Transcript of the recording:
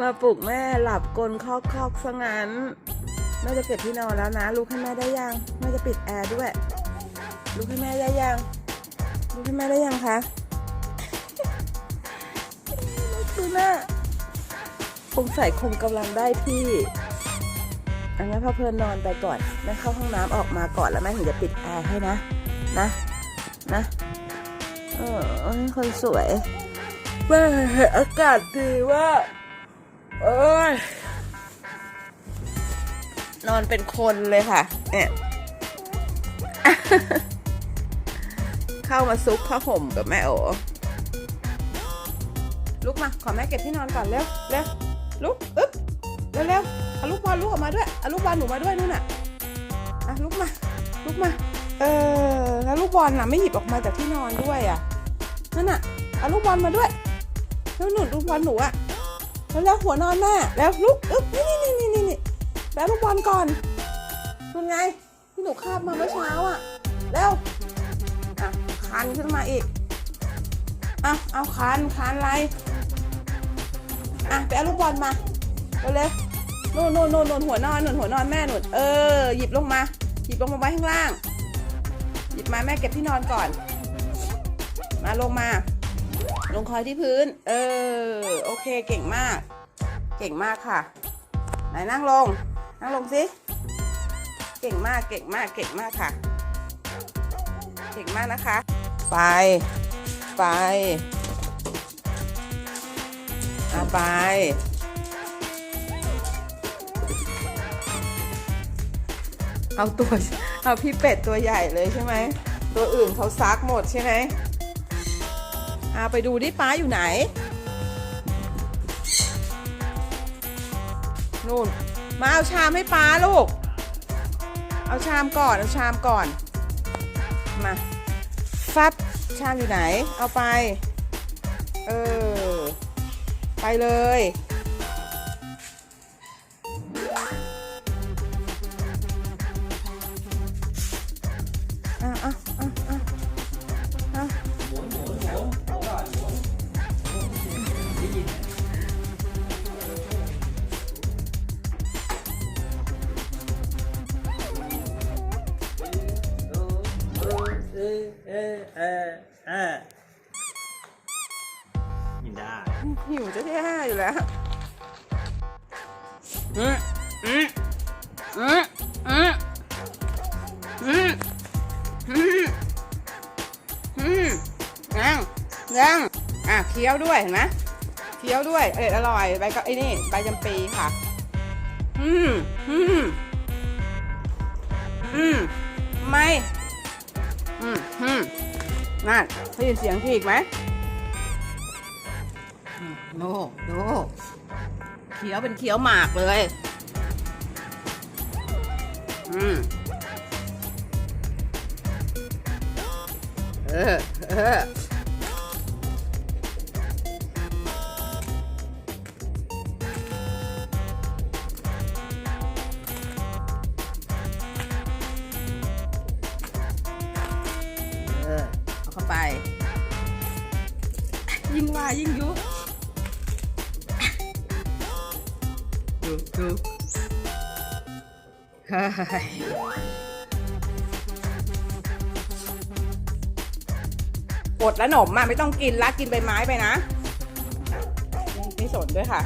มาปลุกแม่หลับกลนคอกคอกซะงั้นแม่จะเก็บที่นอนแล้วนะลุกให้แม่ได้ยังแม่จะปิดแอร์ด้วยลุกให้แม่ได้ยังลุกให้แม่ได้ยังคะดูหน้าคงใส่คงกำลังได้ที่อันนั้นพอเพลินนอนไปก่อนแม่เข้าห้องน้ำออกมาก่อนแล้วแม่ถึงจะปิดแอร์ให้นะ นะ นะ เออคนสวย แม่อากาศดีว่าเอ้ยนอนเป็นคนเลยค่ะ เนี่ย เข้ามาซุกผ้าห่มกับแม่โอลุกมา ขอแม่เก็บที่นอนก่อนเร็วเร็วลุกอึ๊บเร็วเร็วเอาลูกบอลลุกออกมาด้วยเอาลูกบอลหนูมาด้วยนู่นน่ะอะลุกมา ลุกมา เออ แล้วลูกบอลน่ะไม่หยิบออกมาจากที่นอนด้วยอะนั่นน่ะเอาลูกบอลมาด้วย แล้วหนูลูกบอลหนูอะแล้วแล้วหัวนอนแม่แล้วลุกอึ๊บนี่นี่นี่นี่นี่แล้วลูกบอลก่อนเป็นไงที่หนูคาบมาเมื่อเช้าอะแล้วอะคันขึ้นมาอีกอะเอาคันคันอะไรอะไปเอาลูกบอลมาเร็วๆนู่นนู่นนู่นนู่นหัวนอนนู่นหัวนอนแม่นู่นเออหยิบลงมาหยิบลงมาไว้ข้างล่าง หยิบมาแม่เก็บที่นอนก่อน มาลงมา ลงคอยที่พื้น เออ โอเค เก่งมาก เก่งมากค่ะ ไหนนั่งลง นั่งลงสิ เก่งมาก เก่งมาก เก่งมากค่ะ เก่งมากนะคะ ไป ไปเอาไป เอาตัว เอาพี่เป็ดตัวใหญ่เลยใช่ไหม ตัวอื่นเขาซักหมดใช่ไหม อาไปดูดิป้าอยู่ไหนนู่นมาเอาชามให้ป้าลูก เอาชามก่อน เอาชามก่อน มาฟับชามอยู่ไหน เอาไป เออ ไปเลย อะอะ เออเออเออกินได้หิวจะแย่อยู่แล้วอืมอืมอืมอืมอืมอืมอืมยังยังอะเคี้ยวด้วยเห็นไหมเคี้ยวด้วยเอออร่อยใบก็ไอ้นี่ใบจำปีค่ะ อืมอืมอืมไม่ อืมอืมนั่นได้ยินเสียงพี่อีกไหมโน่โน่เขียวเป็นเขียวหมากเลย อืมเออเออ เอาเข้าไป ยิ่งว่ายิ่งยุดูดูเฮ้ยอดแล้วหนมอะไม่ต้องกินละกินใบไม้ไปนะไม่ไม่สนด้วยค่ะ